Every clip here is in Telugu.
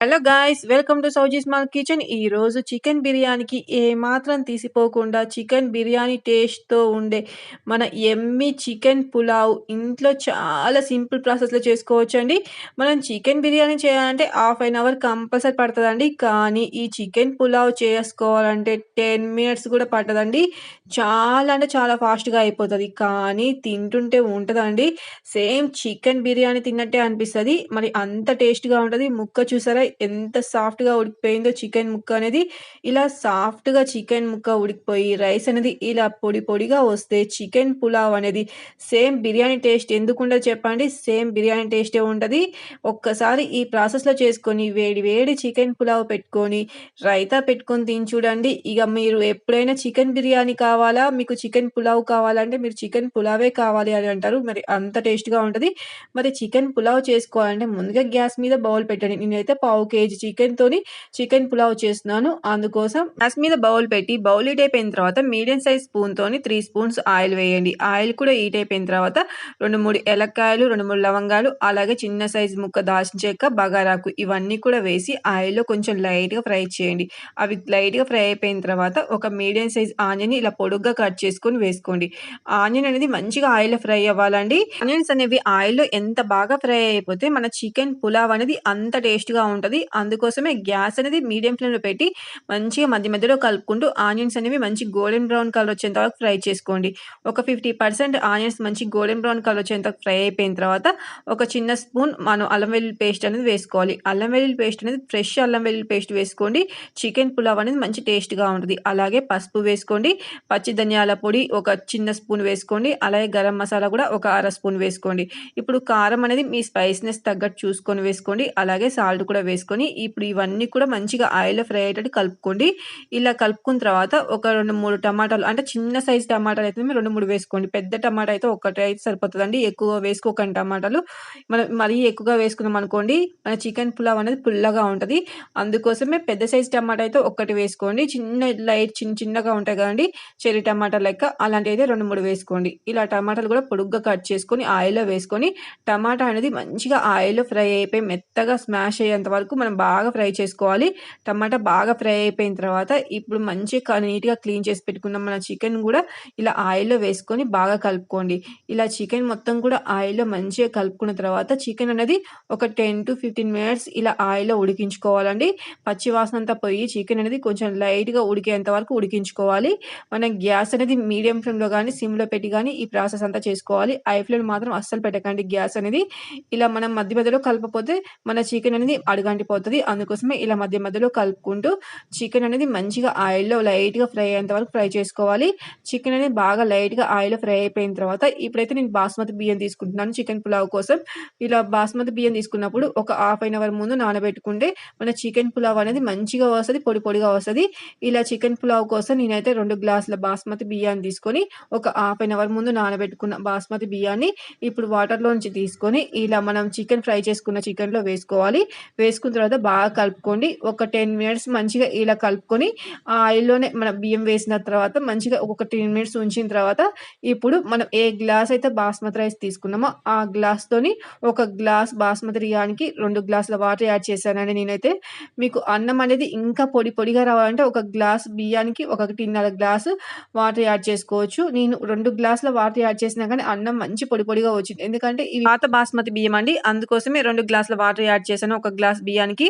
Hello guys welcome to Sowji small kitchen ఈరోజు చికెన్ బిర్యానీకి ఏమాత్రం తీసిపోకుండా చికెన్ బిర్యానీ టేస్ట్తో ఉండే మన ఎమ్మి చికెన్ పులావ్ ఇంట్లో చాలా సింపుల్ ప్రాసెస్లో చేసుకోవచ్చండి. మనం చికెన్ బిర్యానీ చేయాలంటే హాఫ్ అన్ అవర్ కంపల్సరీ పడుతుందండి. కానీ ఈ చికెన్ పులావ్ చేసుకోవాలంటే టెన్ మినిట్స్ కూడా పట్టదండి. చాలా అంటే చాలా ఫాస్ట్గా అయిపోతుంది. కానీ తింటుంటే ఉంటుందండి. సేమ్ చికెన్ బిర్యానీ తిన్నట్టే అనిపిస్తుంది. మరి అంత టేస్ట్గా ఉంటుంది. ముక్క చూసారా? ఎంత సాఫ్ట్‌గా ఉడికిపోయిందో చికెన్ ముక్క అనేది. ఇలా సాఫ్ట్‌గా చికెన్ ముక్క ఉడికిపోయి రైస్ అనేది ఇలా పొడి పొడిగా వస్తే చికెన్ పులావ్ అనేది సేమ్ బిర్యానీ టేస్ట్ ఎందుకుండదు చెప్పండి. సేమ్ బిర్యానీ టేస్టే ఉంటుంది ఒక్కసారి ఈ ప్రాసెస్‌లో చేసుకొని వేడి వేడి చికెన్ పులావ్ పెట్టుకొని, రైతా పెట్టుకొని తిని చూడండి. ఇక మీరు ఎప్పుడైనా చికెన్ బిర్యానీ కావాలా, మీకు చికెన్ పులావ్ కావాలంటే మీరు చికెన్ పులావే కావాలి అని అంటారు. మరి అంత టేస్ట్‌గా ఉంటుంది మరి చికెన్ పులావ్ చేసుకోవాలంటే ముందుగా గ్యాస్ మీద బౌల్ పెట్టండి. నేనైతే పావు పావు కేజీ చికెన్‌తోని చికెన్ పులావ్ చేస్తున్నాను. అందుకోసం గ్యాస్ మీద బౌల్ పెట్టి బౌల్ హీట్ అయిపోయిన తర్వాత మీడియం సైజ్ స్పూన్‌తోని త్రీ స్పూన్స్ ఆయిల్ వేయండి. ఆయిల్ కూడా హీట్ అయిపోయిన తర్వాత రెండు మూడు ఎలక్కాయలు రెండు మూడు లవంగాలు, అలాగే చిన్న సైజ్ ముక్క దాల్చిన చెక్క, బగారాకు ఇవన్నీ కూడా వేసి ఆయిల్‌లో కొంచెం లైట్‌గా ఫ్రై చేయండి. అవి లైట్‌గా ఫ్రై అయిపోయిన తర్వాత ఒక మీడియం సైజ్ ఆనియన్ ఇలా పొడుగ్గా కట్ చేసుకొని వేసుకోండి. ఆనియన్ అనేది మంచిగా ఆయిల్ ఫ్రై అవ్వాలండి. ఆనియన్స్ అనేవి ఆయిల్‌లో ఎంత బాగా ఫ్రై అయిపోతే మన చికెన్ పులావ్ అనేది అంత టేస్ట్‌గా ఉంటుంది. ఉంటుంది. అందుకోసమే గ్యాస్ అనేది మీడియం ఫ్లేమ్లో పెట్టి మంచిగా మధ్య మధ్యలో కలుపుకుంటూ ఆనియన్స్ అనేవి మంచి గోల్డెన్ బ్రౌన్ కలర్ వచ్చేంత వరకు ఫ్రై చేసుకోండి. ఒక ఫిఫ్టీ పర్సెంట్ ఆనియన్స్ మంచి గోల్డెన్ బ్రౌన్ కలర్ వచ్చేంత ఫ్రై అయిపోయిన తర్వాత ఒక చిన్న స్పూన్ మనం అల్లం వెల్లుల్లి పేస్ట్ అనేది వేసుకోవాలి. అల్లం వెల్లుల్లి పేస్ట్ అనేది ఫ్రెష్ అల్లం వెల్లుల్లి పేస్ట్ వేసుకోండి. చికెన్ పులావ్ అనేది మంచి టేస్ట్గా ఉంటుంది. అలాగే పసుపు వేసుకోండి. పచ్చి ధనియాల పొడి ఒక చిన్న స్పూన్ వేసుకోండి. అలాగే గరం మసాలా కూడా ఒక అర స్పూన్ వేసుకోండి. ఇప్పుడు కారం అనేది మీ స్పైస్నెస్ తగ్గట్టు చూసుకొని వేసుకోండి. అలాగే సాల్ట్ కూడా వేసుకోండి. వేసుకొని ఇప్పుడు ఇవన్నీ కూడా మంచిగా ఆయిల్లో ఫ్రై అయ్యేటట్టు కలుపుకోండి. ఇలా కలుపుకున్న తర్వాత ఒక రెండు మూడు టమాటాలు అంటే చిన్న సైజు టమాటాలు అయితే రెండు మూడు వేసుకోండి. పెద్ద టమాటా అయితే ఒకటి అయితే సరిపోతుందండి. ఎక్కువ వేసుకోకండి టమాటాలు. మనం మరీ ఎక్కువగా వేసుకున్నాం అనుకోండి మన చికెన్ పులావ్ అనేది పుల్లగా ఉంటుంది. అందుకోసమే పెద్ద సైజు టమాటా అయితే ఒకటి వేసుకోండి. చిన్న లైట్ చిన్న చిన్నగా ఉంటాయి కదండి. చెర్రీ టమాటా లెక్క అలాంటివి అయితే రెండు మూడు వేసుకోండి. ఇలా టమాటాలు కూడా పొడుగ్గా కట్ చేసుకొని ఆయిల్లో వేసుకొని టమాటా అనేది మంచిగా ఆయిల్లో ఫ్రై అయిపోయి మెత్తగా స్మాష్ అయ్యేంత వరకు మనం బాగా ఫ్రై చేసుకోవాలి. టమాటా బాగా ఫ్రై అయిపోయిన తర్వాత ఇప్పుడు మంచిగా నీట్గా క్లీన్ చేసి పెట్టుకున్న మన చికెన్ కూడా ఇలా ఆయిల్లో వేసుకొని బాగా కలుపుకోండి. ఇలా చికెన్ మొత్తం కూడా ఆయిల్లో మంచిగా కలుపుకున్న తర్వాత చికెన్ అనేది ఒక టెన్ టు ఫిఫ్టీన్ మినిట్స్ ఇలా ఆయిల్లో ఉడికించుకోవాలండి. పచ్చి వాసన అంతా పోయి చికెన్ అనేది కొంచెం లైట్గా ఉడికేంత వరకు ఉడికించుకోవాలి. మనం గ్యాస్ అనేది మీడియం ఫ్లేమ్లో కానీ సిమ్లో పెట్టి కానీ ఈ ప్రాసెస్ అంతా చేసుకోవాలి. ఐ ఫ్లేమ్ మాత్రం అస్సలు పెట్టకండి గ్యాస్ అనేది. ఇలా మనం మధ్య మధ్యలో కలపపోతే మన చికెన్ అనేది గంటిపోతుంది అందుకోసమే ఇలా మధ్య మధ్యలో కలుపుకుంటూ చికెన్ అనేది మంచిగా ఆయిల్లో లైట్గా ఫ్రై అయ్యేంత వరకు ఫ్రై చేసుకోవాలి. చికెన్ అనేది బాగా లైట్గా ఆయిల్ ఫ్రై అయిపోయిన తర్వాత ఇప్పుడైతే నేను బాస్మతి బియ్యం తీసుకుంటున్నాను చికెన్ పులావ్ కోసం. ఇలా బాస్మతి బియ్యం తీసుకున్నప్పుడు ఒక హాఫ్ అన్ అవర్ ముందు నానబెట్టుకుంటే మన చికెన్ పులావ్ అనేది మంచిగా వస్తుంది పొడి పొడిగా వస్తుంది. ఇలా చికెన్ పులావ్ కోసం నేనైతే రెండు గ్లాసుల బాస్మతి బియ్యాన్ని తీసుకొని ఒక హాఫ్ అన్ అవర్ ముందు నానబెట్టుకున్న బాస్మతి బియ్యాన్ని ఇప్పుడు వాటర్లో నుంచి తీసుకొని ఇలా మనం చికెన్ ఫ్రై చేసుకున్న చికెన్లో వేసుకోవాలి. వేసుకున్న తర్వాత బాగా కలుపుకోండి. ఒక టెన్ మినిట్స్ మంచిగా ఇలా కలుపుకొని ఆ ఆయిల్లోనే మన బియ్యం వేసిన తర్వాత మంచిగా ఒక టెన్ మినిట్స్ ఉంచిన తర్వాత ఇప్పుడు మనం ఏ గ్లాస్ అయితే బాస్మతి రైస్ తీసుకున్నామో ఆ గ్లాస్తోని ఒక గ్లాస్ బాస్మతి రియానికి రెండు గ్లాసుల వాటర్ యాడ్ చేశానండి నేనైతే. మీకు అన్నం అనేది ఇంకా పొడి పొడిగా రావాలంటే ఒక గ్లాస్ బియ్యానికి ఒకటిన్నర గ్లాసు వాటర్ యాడ్ చేసుకోవచ్చు. నేను రెండు గ్లాసుల వాటర్ యాడ్ చేసినా కానీ అన్నం మంచి పొడి పొడిగా వచ్చింది. ఎందుకంటే ఈ పాత బాస్మతి బియ్యం అండి అందుకోసమే రెండు గ్లాసుల వాటర్ యాడ్ చేశాను. ఒక గ్లాస్ బియ్యానికి.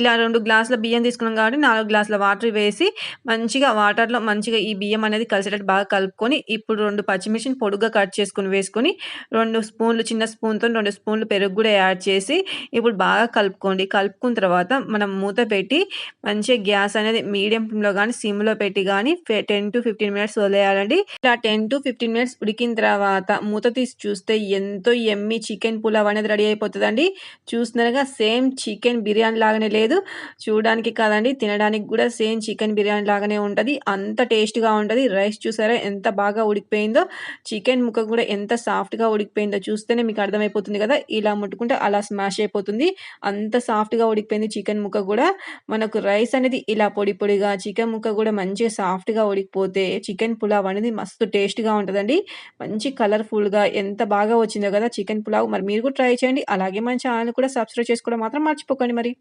ఇలా రెండు గ్లాసుల బియ్యం తీసుకున్నాం కాబట్టి నాలుగు గ్లాసుల వాటర్ వేసి మంచిగా వాటర్లో మంచిగా ఈ బియ్యం అనేది కలిసేటట్టు బాగా కలుపుకొని ఇప్పుడు రెండు పచ్చిమిర్చిని పొడుగ్గా కట్ చేసుకుని వేసుకొని రెండు స్పూన్లు చిన్న స్పూన్తో రెండు స్పూన్లు పెరుగు కూడా యాడ్ చేసి ఇప్పుడు బాగా కలుపుకోండి. కలుపుకున్న తర్వాత మనం మూత పెట్టి మంచిగా గ్యాస్ అనేది మీడియంలో కానీ సిమ్లో పెట్టి కానీ టెన్ టు ఫిఫ్టీన్ మినిట్స్ వదిలేయాలండి. ఇలా టెన్ టు ఫిఫ్టీన్ మినిట్స్ ఉడికిన తర్వాత మూత తీసి చూస్తే ఎంతో ఎమ్మి చికెన్ పులావ్ అనేది రెడీ అయిపోతుందండి. చూస్తున్నారుగా సేమ్ చికెన్ చికెన్ బిర్యానీ లాగానే లేదు. చూడడానికి కాదండి తినడానికి కూడా సేమ్ చికెన్ బిర్యానీ లాగానే ఉంటుంది. అంత టేస్ట్గా ఉంటుంది. రైస్ చూసారా ఎంత బాగా ఉడికిపోయిందో. చికెన్ ముక్క కూడా ఎంత సాఫ్ట్గా ఉడికిపోయిందో చూస్తేనే మీకు అర్థమైపోతుంది కదా. ఇలా ముట్టుకుంటే అలా స్మాష్ అయిపోతుంది. అంత సాఫ్ట్గా ఉడికిపోయింది చికెన్ ముక్క కూడా. మనకు రైస్ అనేది ఇలా పొడి పొడిగా చికెన్ ముక్క కూడా మంచిగా సాఫ్ట్గా ఉడికిపోతే చికెన్ పులావ్ అనేది మస్తు టేస్ట్గా ఉంటుందండి. మంచి కలర్ఫుల్గా ఎంత బాగా వచ్చిందో కదా చికెన్ పులావ్. మరి మీరు కూడా ట్రై చేయండి. అలాగే మన ఛానల్ కూడా సబ్స్క్రైబ్ చేసుకోవడం మాత్రం మర్చిపోకండి. మరి